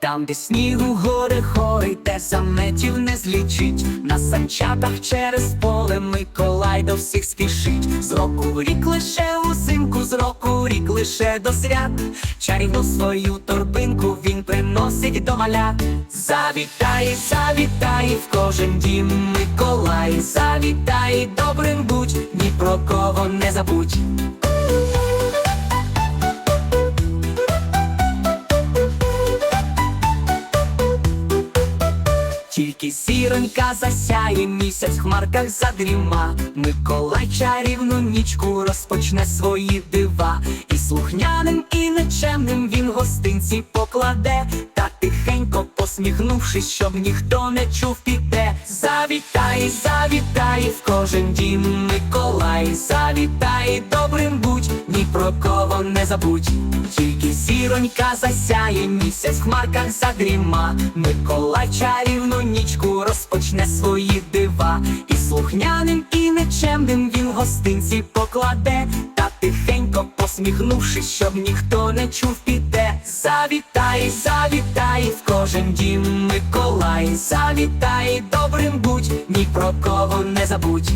Там, де снігу гори хори, де заметів не злічить, на санчатах через поле Миколай до всіх спішить. З року рік лише узимку, з року рік лише до свят. Чарівну свою торбинку він приносить до малят. Завітай, завітай в кожен дім Миколай, завітай, добрим будь, Тільки сіронька засяє, місяць в хмарках задріма. Миколай чарівну нічку розпочне свої дива. І слухняним, і нечемним він гостинці покладе, та тихенько посміхнувшись, щоб ніхто не чув, піде. Завітай, завітай в кожен дім Миколай, завітай, добрим будь, ні про кого не забудь. Зіронька засяє, місяць в хмарках задріма. Миколай чарівну нічку розпочне свої дива. І слухняним, і нечемним він гостинці покладе, та тихенько посміхнувшись, щоб ніхто не чув, піде. Завітай, завітай в кожен дім Миколай, завітай, добрим будь, ні про кого не забудь.